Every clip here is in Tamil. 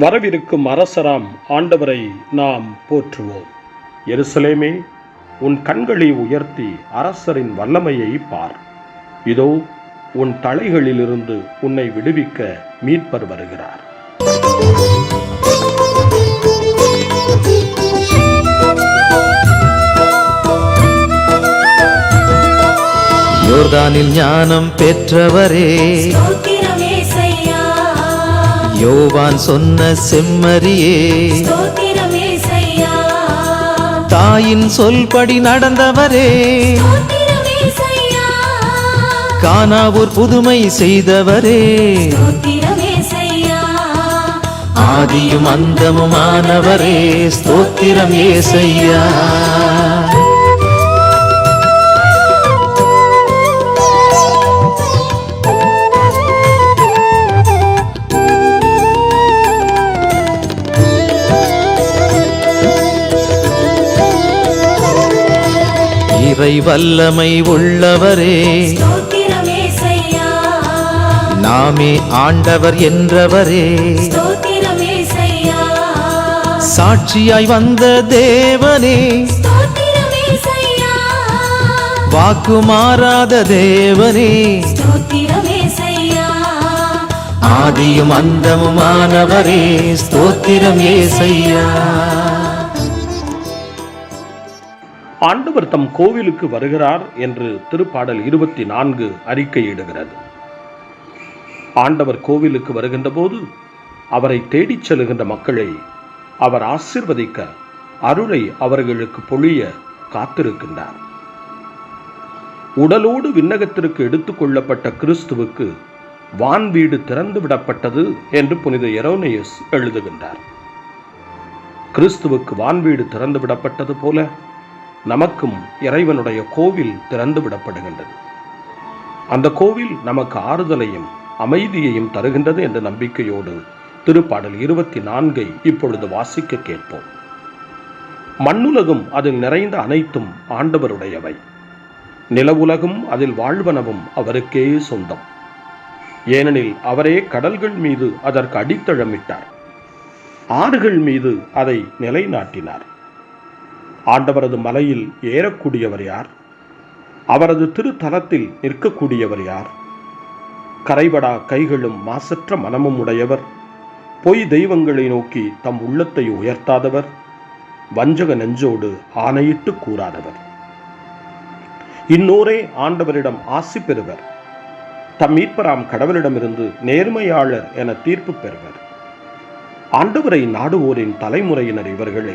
வரவிருக்கும் அரசராம் ஆண்டவரை நாம் போற்றுவோம். எருசலேமே உன் கண்களை உயர்த்தி அரசரின் வல்லமையை பார். இதோ உன் தலைகளிலிருந்து உன்னை விடுவிக்க மீட்பர் வருகிறார். யோர்தானில் ஞானம் பெற்றவரே. யோவான் சொன்ன செம்மறியே. தாயின் சொல்படி நடந்தவரே. கானாவூர் புதுமை செய்தவரே. ஆதியும் அந்தமுமானவரே. ஸ்தோத்திரம் ஏசையா. இறை வல்லமை உள்ளவரே நாமே ஆண்டவர் என்றவரே. சாட்சியாய் வந்த தேவனே. வாக்கு மாறாத தேவனே. ஆதியும் அந்தமுமானவரே. ஸ்தோத்திரம் ஏசையா. ஆண்டவர் தம் கோவிலுக்கு வருகிறார் என்று திருப்பாடல் இருபத்தி நான்கு அறிக்கையிடுகிறது. ஆண்டவர் கோவிலுக்கு வருகின்ற போது அவரை தேடிச் செல்கின்ற மக்களை அவர் ஆசிர்வதிக்க அருளை அவர்களுக்கு பொழிய காத்திருக்கின்றார். உடலோடு விண்ணகத்திற்கு எடுத்துக் கொள்ளப்பட்ட கிறிஸ்துவுக்கு வான் வீடு திறந்து விடப்பட்டது என்று புனித எரோனியஸ் எழுதுகின்றார். கிறிஸ்துவுக்கு வான் வீடு திறந்து விடப்பட்டது போல நமக்கும் இறைவனுடைய கோவில் திறந்து விடப்படுகின்றது. அந்த கோவில் நமக்கு ஆறுதலையும் அமைதியையும் தருகின்றது என்ற நம்பிக்கையோடு திருப்பாடல் இருபத்தி நான்கை இப்பொழுது வாசிக்க கேட்போம். மண்ணுலகும் அதில் நிறைந்த அனைத்தும் ஆண்டவருடையவை. நிலவுலகும் அதில் வாழ்வனவும் அவருக்கே சொந்தம். ஏனெனில் அவரே கடல்கள் மீது அதற்கு அடித்தளமிட்டார். ஆறுகள் மீது அதை நிலைநாட்டினார். ஆண்டவரது மலையில் ஏறக்கூடியவர் யார்? அவரது திருத்தலத்தில் நிற்கக்கூடியவர் யார்? கரைபடா கைகளும் மாசற்ற மனமும் உடையவர். பொய் தெய்வங்களை நோக்கி தம் உள்ளத்தை உயர்த்தாதவர். வஞ்சக நெஞ்சோடு ஆணையிட்டு கூறாதவர். இன்னோரே ஆண்டவரிடம் ஆசி பெறுவர். தம் மீட்பராம் கடவுளிடமிருந்து நேர்மையாளர் என தீர்ப்பு பெறுவர். ஆண்டவரை நாடுவோரின் தலைமுறையினர் இவர்களே.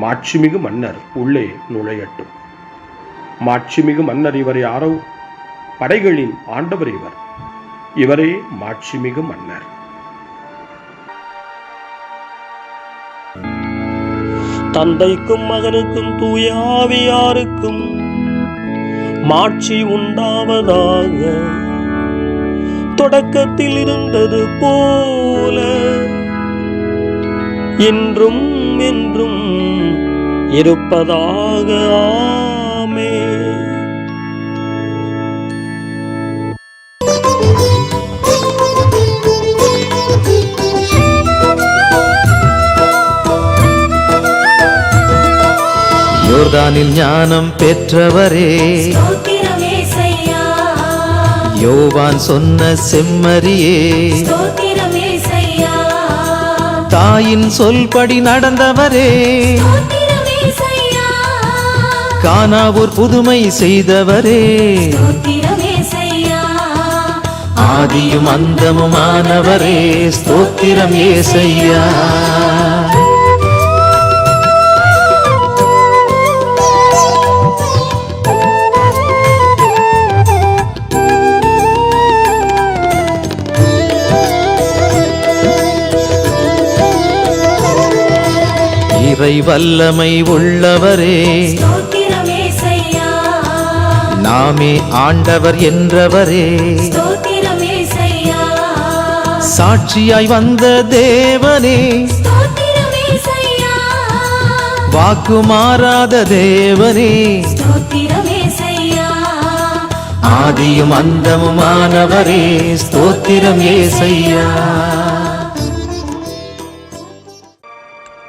மாட்சிமிகு மன்னர் உள்ளே நுழையட்டும். மாட்சிமிகு மன்னர் இவர் யாரோ? படைகளின் ஆண்டவர் இவர். இவரே மாட்சிமிகு மன்னர். தந்தைக்கும் மகனுக்கும் தூயாவியாருக்கும் மாட்சி உண்டாவதாக. தொடக்கத்தில் இருந்தது போல இன்றும் என்றும் இருப்பதாக ஆமே யோர்தானில் ஞானம் பெற்றவரே. யோவான் சொன்ன செம்மறியே. தாயின் சொல்படி நடந்தவரே. கானாவூர் புதுமை செய்தவரே. ஆதியும் அந்தமுமானவரே. ஸ்தோத்திரம் ஏசையா. இறை வல்லமை உள்ளவரே. நாமே ஆண்டவர் என்றவரே. சாட்சியாய் வந்த தேவனே. ஸ்தோத்திரம் ஏசையா வாக்கு மாறாத தேவனே. ஆதியும் அந்தமுமானவரே. ஸ்தோத்திரம் ஏசையா.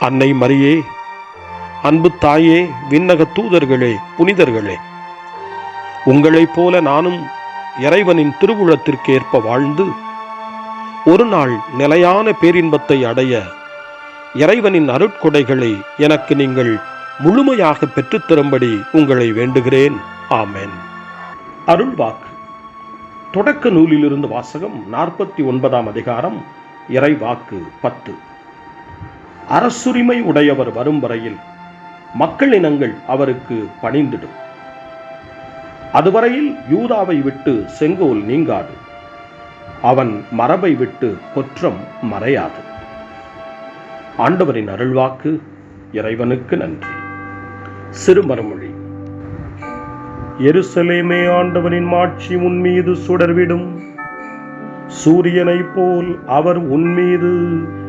அன்னை மரியே அன்பு தாயே விண்ணக தூதர்களே புனிதர்களே உங்களைப் போல நானும் இறைவனின் திருவுளத்திற்கு ஏற்ப வாழ்ந்து ஒரு நாள் நிலையான பேரின்பத்தை அடைய இறைவனின் அருட்கொடைகளை எனக்கு நீங்கள் முழுமையாக பெற்றுத்தரும்படி உங்களை வேண்டுகிறேன். ஆமென். அருள்வாக்கு தொடக்க நூலிலிருந்து வாசகம் நாற்பத்தி ஒன்பதாம் அதிகாரம் இறைவாக்கு பத்து. அரசுரிமை உடையவர் வரும் வரையில் மக்களினங்கள் அவருக்கு பணிந்திடும். அதுவரையில் யூதாவை விட்டு செங்கோல் நீங்காது. அவன் மரபை விட்டு குற்றம் மறையாது. ஆண்டவரின் அருள்வாக்கு இறைவனுக்கு நன்றி. சிறுமரமொழி எருசலேமே ஆண்டவரின் மாட்சி உன்மீது சுடர்விடும். சூரியனைப் போல் அவர் உன்மீது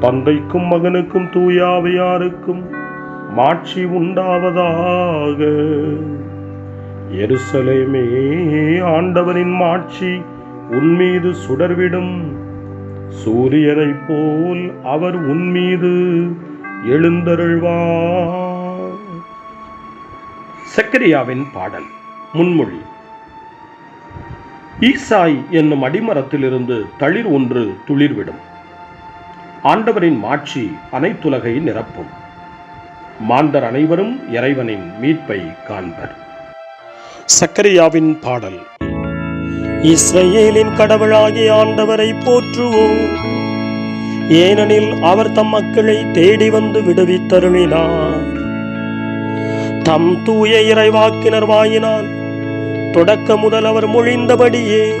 தந்தைக்கும் மகனுக்கும் தூயாவையாருக்கும் மாட்சி உண்டாவதாக. எருசலேமே ஆண்டவரின் மாட்சி உன்மீது சுடர்விடும். சூரியனைப் போல் அவர் உன்மீது எழுந்தருள்வார். சக்கரியாவின் பாடல் முன்மொழி. ஈசாய் என்னும் அடிமரத்திலிருந்து தளிர் ஒன்று துளிர்விடும். ஆண்டவரின் மாட்சி அனைத்துலகை நிரப்பும். மாந்தர் அனைவரும் இறைவனின் மீட்பை காண்பர். சக்கரியாவின் பாடல். இஸ்ரேலின் கடவுளாகிய ஆண்டவரை போற்றுவோம். ஏனெனில் அவர் தம் மக்களை தேடி வந்து விடுவித்தருளினார். தம் தூய இறைவாக்கினர் வாயினால் தொடக்க முதல் அவர் மொழிந்தபடியே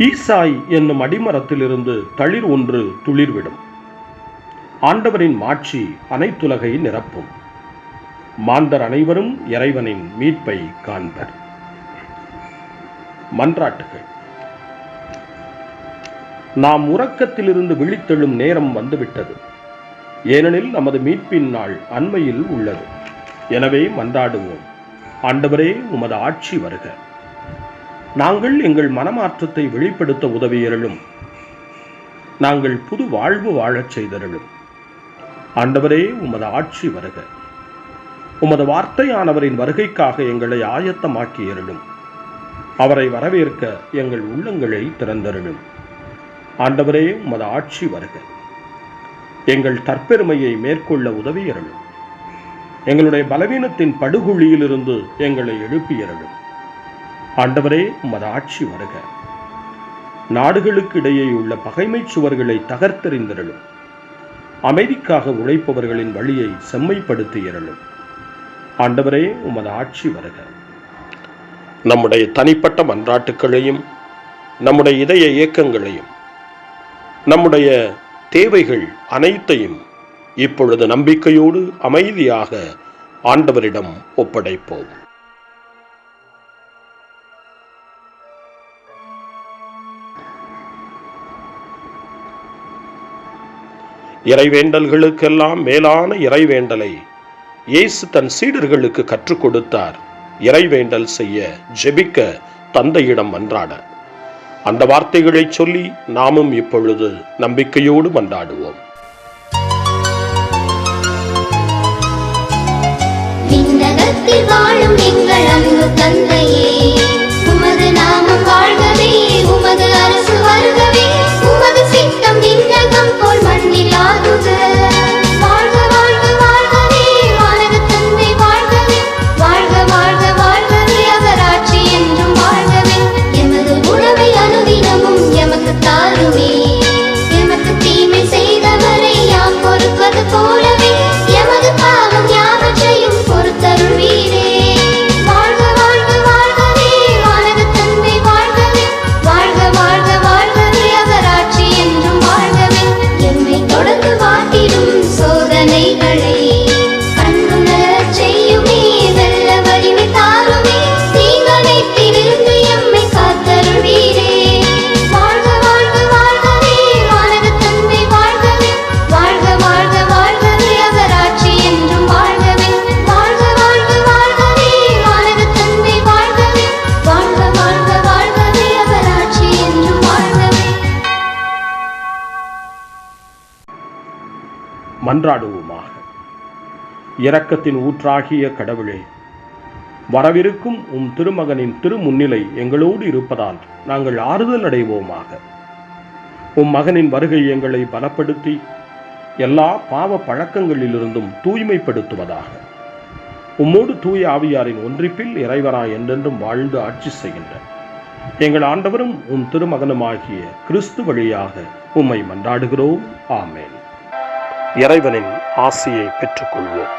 ஈசாய் என்னும் அடிமரத்திலிருந்து தளிர் ஒன்று துளிர்விடும். ஆண்டவரின் மாட்சி அனைத்துலகை நிரப்பும். மாந்தர் அனைவரும் இறைவனின் மீட்பை காண்பர். மன்றாட்டுகள். நாம் உறக்கத்திலிருந்து விழித்தெழும் நேரம் வந்துவிட்டது. ஏனெனில் நமது மீட்பின் நாள் அண்மையில் உள்ளது. எனவே மன்றாடுவோம். ஆண்டவரே உமது ஆட்சி வருக. நாங்கள் எங்கள் மனமாற்றத்தை வெளிப்படுத்த உதவியருளும். நாங்கள் புது வாழ்வு வாழச் செய்தருளும். ஆண்டவரே உமது ஆட்சி வருக. உமது வார்த்தையானவரின் வருகைக்காக எங்களை ஆயத்தமாக்கியருளும். அவரை வரவேற்க எங்கள் உள்ளங்களை திறந்தருளும். ஆண்டவரே உமது ஆட்சி வருக. எங்கள் தற்பெருமையை மேற்கொள்ள உதவியருளும். எங்களுடைய பலவீனத்தின் படுகுழியிலிருந்து எங்களை எழுப்பியருளும். ஆண்டவரே உமது ஆட்சி வருக. நாடுகளுக்கு இடையே உள்ள பகைமை சுவர்களை தகர்த்தெறிந்திரலும் அமைதிக்காக உழைப்பவர்களின் வழியை செம்மைப்படுத்தியறலும் ஆண்டவரே உமது ஆட்சி வருக. நம்முடைய தனிப்பட்ட மன்றாட்டுக்களையும் நம்முடைய இதய இயக்கங்களையும் நம்முடைய தேவைகள் அனைத்தையும் இப்பொழுது நம்பிக்கையோடு அமைதியாக ஆண்டவரிடம் ஒப்படைப்போம். இறைவேண்டல்களுக்கெல்லாம் மேலான இறைவேண்டலை இயேசு தன் சீடர்களுக்கு கற்றுக் கொடுத்தார். இறைவேண்டல் செய்ய ஜெபிக்க தந்தையிடம் மன்றாட அந்த வார்த்தைகளை சொல்லி நாமும் இப்பொழுது நம்பிக்கையோடு மன்றாடுவோம். வாழும் எங்கள் அன்பு தந்தை இரக்கத்தின் ஊற்றாகிய கடவுளே வரவிருக்கும் உம் திருமகனின் திருமுன்னிலை எங்களோடு இருப்பதால் நாங்கள் ஆறுதல் அடைவோமாக. உம் மகனின் வருகை எங்களை பலப்படுத்தி எல்லா பாவ பழக்கங்களிலிருந்தும் தூய்மைப்படுத்துவதாக. உம்மோடு தூய ஆவியாரின் ஒன்றிப்பில் இறைவனாய் என்றென்றும் வாழ்ந்து ஆட்சி செய்கின்ற எங்கள் ஆண்டவரும் உம் திருமகனுமாகிய கிறிஸ்து வழியாக உம்மை மன்றாடுகிறோம். ஆமேன். இறைவனின் ஆசியை பெற்றுக்கொள்வோம்.